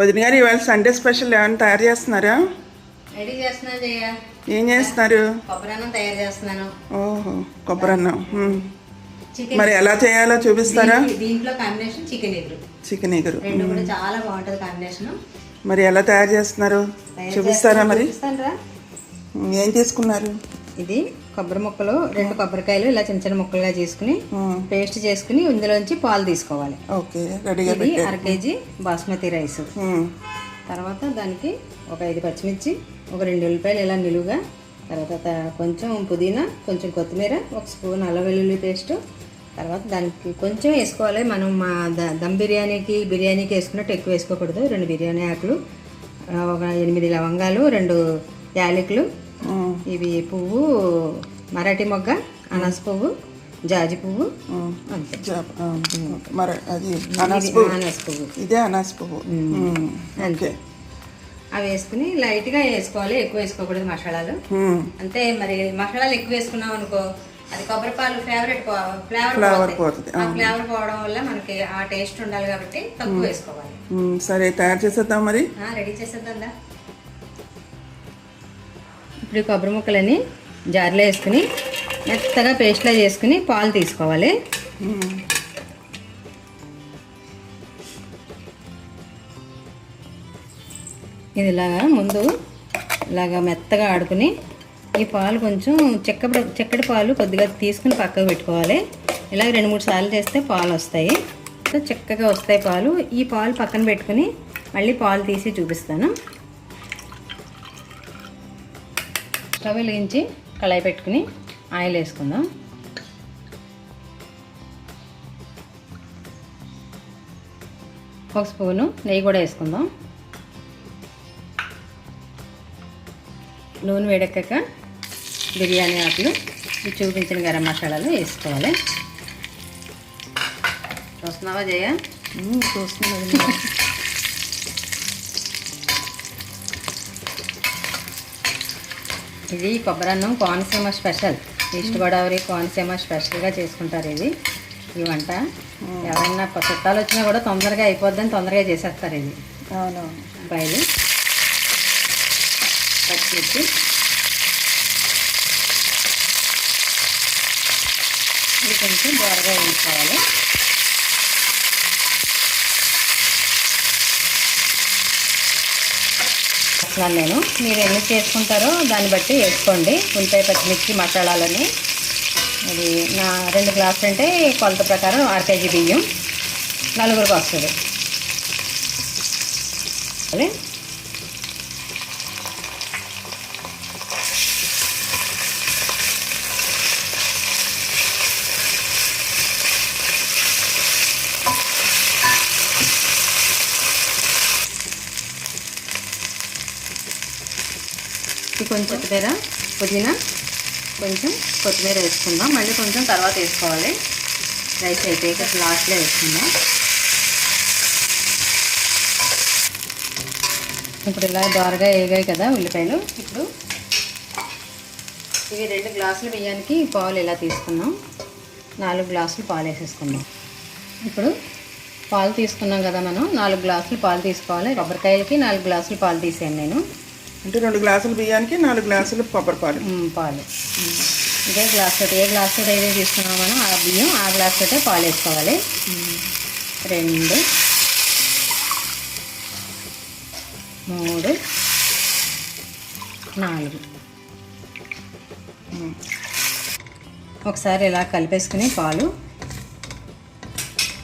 వదిన గారు ఇవాళ సండే స్పెషల్ ఏమైనా తయారు చేస్తున్నారా? రెడీ చేస్తున్నాను జయ. ఏం చేస్తున్నారు? తయారు చేస్తున్నాను. ఓహో కొబ్బరి అన్నం మ్మ్. చికెన్. మరి ఎలా చేయాలో చూపిస్తారా? దీంట్లో- కాంబినేషన్ చికెన్ ఎగ్. చికెన్ ఎగురు రెండు కూడా చాలా బాగుంటది కాంబినేషన్ మరి ఎలా తయారు చేస్తున్నారు? చూపిస్తారా మరి. ఏం తీసుకున్నారు? ఇది కొబ్బరి ముక్కలు రెండు కొబ్బరికాయలు ఇలా చిన్న చిన్న ముక్కలుగా చేసుకుని. పేస్ట్ చేసుకుని ఇందులోంచి పాలు తీసుకోవాలి ఓకే ఇది అర కేజీ బాస్మతి రైస్. తర్వాత దానికి ఒక ఐదు పచ్చిమిర్చి ఒక రెండు ఉల్లిపాయలు ఇలా నిలువుగా తర్వాత కొంచెం పుదీనా కొంచెం కొత్తిమీర ఒక స్పూన్ అల్లం వెల్లుల్లి పేస్ట్ తర్వాత దానికి కొంచెం వేసుకోవాలి మనం మా ద- దమ్ బిర్యానీకి బిర్యానీకి వేసుకున్నట్టు ఎక్కువ వేసుకోకూడదు రెండు బిర్యానీ ఆకులు ఒక ఎనిమిది లవంగాలు రెండు యాలకులు. ఇవి పువ్వు మరాఠీ మొగ్గ అనాస పువ్వు జాజి పువ్వు. మరి అది అనాస్ పువ్వు. ఇదే అనాస్ పువ్వు. అంతే. అవి వేసుకుని లైట్గా వేసుకోవాలి ఎక్కువ వేసుకోకూడదు మసాలాలు. అంతే మరి మసాలాలు ఎక్కువ వేసుకున్నాం అనుకో అది కొబ్బరి పాలు ఫేవరెట్ ఫ్లేవర్ ఫ్లేవర్ పోతుంది. ఆ ఫ్లేవర్ పోవడం వల్ల మనకి ఆ టేస్ట్ ఉండాలి కాబట్టి తక్కువ వేసుకోవాలి. సరే తయారు చేసేద్దాం మరి. రెడీ చేసేద్దా ఇప్పుడు కొబ్బరి ముక్కలని జార్లో వేసుకుని మెత్తగా పేస్ట్లో చేసుకుని పాలు తీసుకోవాలి. ఇది ఇలాగా ముందు ఇలాగా మెత్తగా ఆడుకుని ఈ పాలు కొంచెం చెక్క చెక్కడి పాలు కొద్దిగా తీసుకుని పక్కకు పెట్టుకోవాలి. ఇలా రెండు మూడు సార్లు చేస్తే పాలు వస్తాయి. చక్కగా వస్తాయి పాలు. ఈ పాలు పక్కన పెట్టుకుని మళ్ళీ పాలు తీసి చూపిస్తాను. స్టవ్ వెలిగించి కళాయి పెట్టుకుని ఆయిల్ వేసుకుందాం. ఒక స్పూను నెయ్యి కూడా వేసుకుందాం. నూనె వేడెక్కాక బిర్యానీ ఆకులు చూపించిన గరం మసాలాలు వేసుకోవాలి. చూస్తున్నావా జయ? మ్మ్. ఇది కొబ్బరి అన్నం కోనసీమ స్పెషల్. ఈస్ట్ గోదావరి కోనసీమ స్పెషల్గా చేసుకుంటారు ఇది. ఈ వంట. ఎవరైనా చుట్టాలు వచ్చినా కూడా తొందరగా అయిపోద్దని తొందరగా చేసేస్తారు ఇది. అవునవును. ఉల్లిపాయలు పచ్చిమిర్చి ఇది కొంచెం దోరగా వేయించుకోవాలి. వేస్తున్నాను నేను. మీరు ఎన్ని చేసుకుంటారో దాన్ని బట్టి వేసుకోండి. ఉల్లిపాయ పచ్చిమిర్చి మసాలాలని. అది నా రెండు గ్లాసులు అంటే కొలత ప్రకారం అర కేజీ బియ్యం. నలుగురికి వస్తుంది కొంచెం కొత్తిమీర పుదీనా కొంచెం కొత్తిమీర వేసుకుందాం. మళ్ళీ కొంచెం తర్వాత వేసుకోవాలి. రైస్ అయితే ఇక లాస్ట్లో వేసుకుందాం. ఇప్పుడు ఇలా దోరగా వేగాయి కదా ఉల్లిపాయలు. ఇప్పుడు ఇవి రెండు గ్లాసుల బియ్యానికి పాలు ఇలా తీసుకున్నాం? నాలుగు గ్లాసులు పాలు వేసేసుకుందాం. ఇప్పుడు పాలు తీసుకున్నాం కదా మనం. నాలుగు గ్లాసులు పాలు తీసుకోవాలి. కొబ్బరికాయలకి నాలుగు గ్లాసులు పాలు తీసాను నేను. అంటే రెండు గ్లాసుల బియ్యానికి నాలుగు గ్లాసులు కొబ్బరి పాలు. పాలు. ఇదే గ్లాస్ తోటి ఏ గ్లాస్ తోటి అయితే తీసుకున్నామో మనం ఆ బియ్యం ఆ గ్లాస్ తోటే పాలు వేసుకోవాలి. రెండు మూడు నాలుగు. ఒకసారి ఇలా కలిపేసుకుని పాలు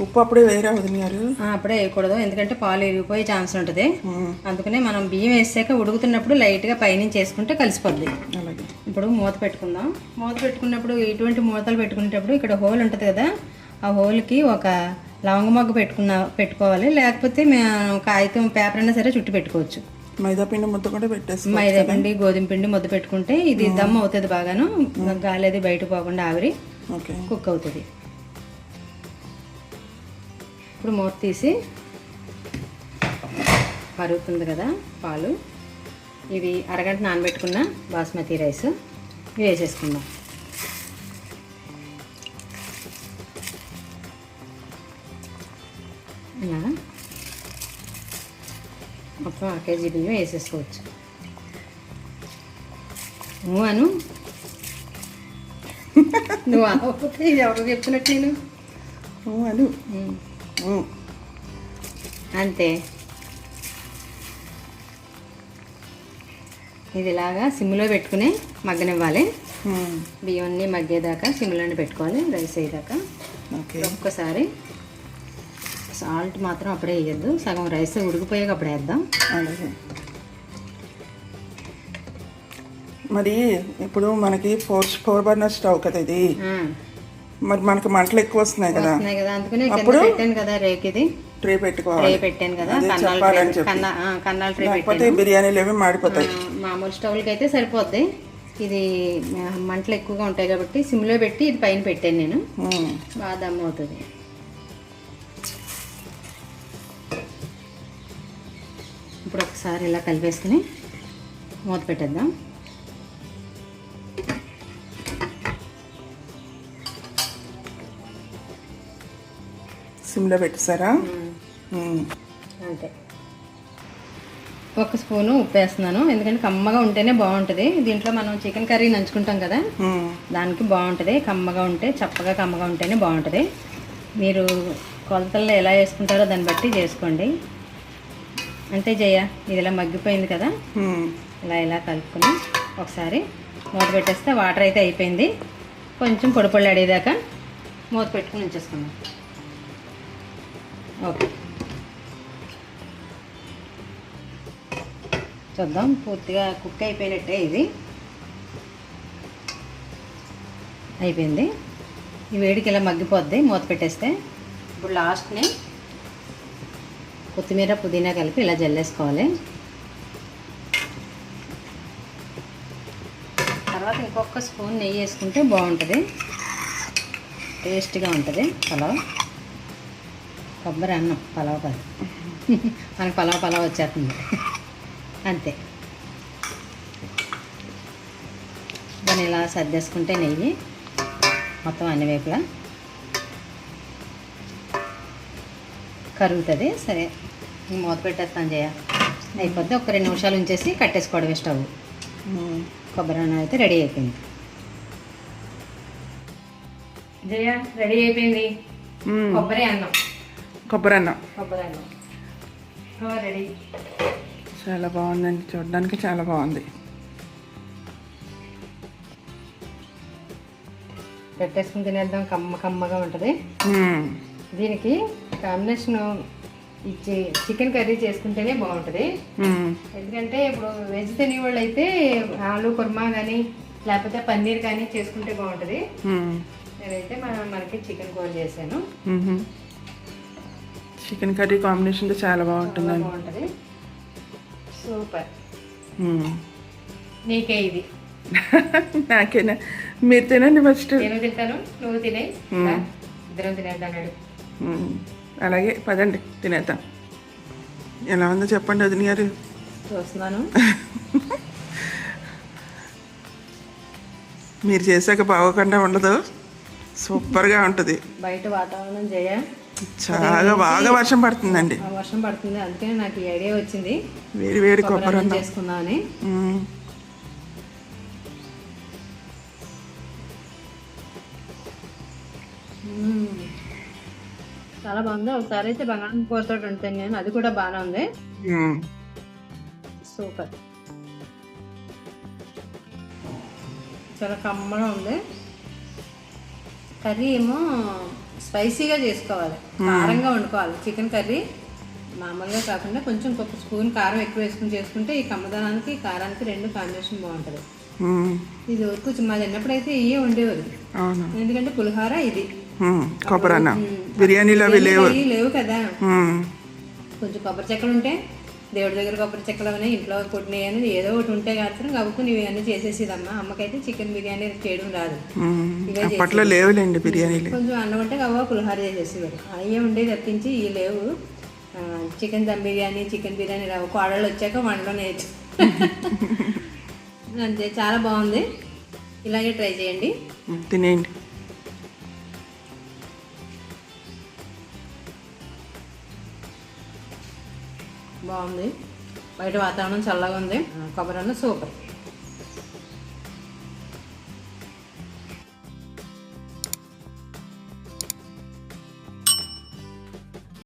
ఉప్పు అప్పుడే వేరే ఆ, అప్పుడే వేయకూడదు. ఎందుకంటే పాలు ఇరిగిపోయే ఛాన్స్ ఉంటుంది. అందుకనే మనం బియ్యం వేసాక ఉడుకుతున్నప్పుడు లైట్గా పైనుంచి వేసుకుంటే కలిసిపోద్ది. అలాగే. ఇప్పుడు మూత పెట్టుకుందాం. మూత పెట్టుకున్నప్పుడు ఇటువంటి మూతలు పెట్టుకునేటప్పుడు ఇక్కడ హోల్ ఉంటుంది కదా ఆ హోల్కి ఒక లవంగ మొగ్గ పెట్టుకున్న పెట్టుకోవాలి. లేకపోతే మేము కాగితం పేపర్ అయినా సరే చుట్టు పెట్టుకోవచ్చు. మైదా పిండి ముద్ద కూడా పెట్టేసి మైదా పిండి గోధుమ పిండి ముద్ద పెట్టుకుంటే ఇది దమ్ అవుతుంది బాగాను. గాలి అది బయట పోకుండా ఆవిరి ఓకే. కుక్ అవుతుంది. ఇప్పుడు మూత తీసి మరుగుతుంది కదా పాలు. ఇవి అరగంట నానబెట్టుకున్న బాస్మతి రైస్. ఇవి వేసేసుకుందాం. ఇలా. మొత్తం అర కేజీ బియ్యం వేసేసుకోవచ్చు. నువ్వు అను. నువ్వు ఇది ఎవరు చెప్తున్నట్టు నేను? ఊ అను. అంతే. ఇది ఇలాగా సిమ్లో పెట్టుకుని మగ్గనివ్వాలి. బియ్యాన్ని మగ్గేదాకా సిమ్లోనే పెట్టుకోవాలి రైస్ అయ్యేదాకా. ఒక్కసారి సాల్ట్ మాత్రం అప్పుడే వేయద్దు. సగం రైస్ ఉడికిపోయాక అప్పుడే వేద్దాం. మరి ఇప్పుడు మనకి ఫోర్ ఫోర్ బర్నర్ స్టవ్ కదా ఇది? మరి మనకి మంటలు ఎక్కువ వస్తున్నాయి కదా. కదా అందుకనే కింద అప్పుడు? పెట్టాను కదా రేక్ ఇది. ట్రే ట్రే పెట్టుకోవాలి పెట్టాను కదా కన్నాల ట్రే లేకపోతే పెట్టాను. బిర్యానీలు ఏమి మాడిపోతాయి. మామూలు స్టవ్లకి అయితే సరిపోద్ది. ఇది మంటలు ఎక్కువగా ఉంటాయి కాబట్టి సిమ్లో పెట్టి ఇది పైన పెట్టాను నేను. బాగా దమ్ అవుతుంది. ఇప్పుడు ఒకసారి ఇలా కలిపేసుకుని మూత పెట్టేద్దాం. సిమ్లో పెట్టేశారా. అంతే. ఒక స్పూను ఉప్పు వేస్తున్నాను ఎందుకంటే కమ్మగా ఉంటేనే బాగుంటుంది. దీంట్లో మనం చికెన్ కర్రీ నంచుకుంటాం కదా. దానికి బాగుంటుంది. కమ్మగా ఉంటే చప్పగా కమ్మగా ఉంటేనే బాగుంటుంది. మీరు కొలతల్లో ఎలా వేసుకుంటారో దాన్ని బట్టి చేసుకోండి. అంతే జయ ఇది ఇలా మగ్గిపోయింది కదా. ఇలా ఇలా కలుపుకొని ఒకసారి మూత పెట్టేస్తే వాటర్ అయితే అయిపోయింది. కొంచెం పొడి పొడి అడిగేదాకా మూత పెట్టుకుని ఉంచేసుకుందాం. ఓకే. చూద్దాం పూర్తిగా కుక్ అయిపోయినట్టే ఇది. అయిపోయింది. ఈ వేడికి ఇలా మగ్గిపోద్ది మూత పెట్టేస్తే. ఇప్పుడు లాస్ట్ని కొత్తిమీర పుదీనా కలిపి ఇలా జల్లేసుకోవాలి. తర్వాత ఇంకొక స్పూన్ నెయ్యి వేసుకుంటే బాగుంటుంది. టేస్ట్గా ఉంటుంది. పలావ్ కొబ్బరి అన్నం పలావ్ కాదు. మనకు పలావ్ పలావ్ వచ్చేస్తుంది. అంతే. దాన్ని ఇలా సర్దేసుకుంటే నెయ్యి మొత్తం అన్ని వైపులా కరుగుతుంది. సరే మూత పెట్టేస్తాను జయ. అయిపోద్ది ఒక రెండు నిమిషాలు ఉంచేసి కట్టేసుకోవడమే స్టవ్. కొబ్బరి అన్నం అయితే రెడీ అయిపోయింది. జయ రెడీ అయిపోయింది. కొబ్బరి అన్నం. కొబ్బరి అన్నం కొబ్బరి అన్నం రెడీ చాలా బాగుందండి చూడడానికి చాలా బాగుంది పెట్టేసుకుని తినేద్దాం కమ్మ కమ్మగా ఉంటుంది. దీనికి కాంబినేషన్ ఇచ్చి చికెన్ కర్రీ చేసుకుంటేనే బాగుంటుంది. ఎందుకంటే ఇప్పుడు వెజ్ తినే వాళ్ళు అయితే ఆలు కుర్మా కానీ లేకపోతే పన్నీర్ కానీ చేసుకుంటే బాగుంటుంది. నేనైతే మన మనకి చికెన్ కూర చేశాను. చికెన్ కర్రీ కాంబినేషన్ చాలా బాగుంటుందండి. బాగుంటుంది. సూపర్. నీకే ఇది. నాకేనా? మీరు తినండి ఫస్ట్ నేను తింటాను నువ్వు తినే. ఇద్దరం తినేద్దాం. అలాగే పదండి తినేద్దాం. ఎలా ఉందో చెప్పండి వదిన గారు. చూస్తున్నాను. మీరు చేశాక బాగోకుండా ఉండదు. సూపర్గా ఉంటుంది. బయట వాతావరణం జయ. చాలా బాగా వర్షం పడుతుందండి. వర్షం పడుతుంది. అందుకనే నాకు ఈ ఐడియా వచ్చింది. వేడి వేడి కొబ్బరి అన్నం చేసుకుందామని. చాలా బాగుంది. ఒకసారి అయితే బంగాళదుంపతో ఉంటాను నేను. అది కూడా బాగానే ఉంది. సూపర్. చాలా కమ్మగా ఉంది. కర్రీ ఏమో స్పైసీగా చేసుకోవాలి. కారంగా వండుకోవాలి. చికెన్ కర్రీ మామూలుగా కాకుండా కొంచెం ఒక స్పూన్ కారం ఎక్కువ వేసుకుని చేసుకుంటే ఈ కమ్మదనానికి కారానికి రెండు కాంబినేషన్ బాగుంటుంది. ఇది వరకు మా చిన్నప్పుడు అయితే ఇవే ఉండేవారు ఎందుకంటే పులిహోర ఇది. కొబ్బరి బిర్యానీలో లేవు. కదా. కొంచెం కొబ్బరి చెక్కలు ఉంటే దేవుడి దగ్గర కొబ్బరి చెక్కలు అని ఇంట్లో కొట్టినవి అని ఏదో ఒకటి ఉంటే మాత్రం కవ్వుకుని ఇవి అన్నీ చేసేసేదమ్మా. అమ్మకైతే చికెన్ బిర్యానీ చేయడం రాదు. అప్పట్లో లేవులేండి బిర్యానీలు. కొంచెం అన్నం ఉంటే కవ్వ పులిహోర చేసేసేవారు. అయ్యే ఉండేది తప్పించి ఇవి లేవు. చికెన్ దమ్ బిర్యానీ చికెన్ బిర్యానీ రావు. కోడళ్ళు వచ్చాక వండలో నేర్చు. అంతే చాలా బాగుంది. ఇలాగే ట్రై చేయండి. తినేయండి. బాగుంది. బయట వాతావరణం చల్లగా ఉంది. కొబ్బరి అన్నం సూపర్.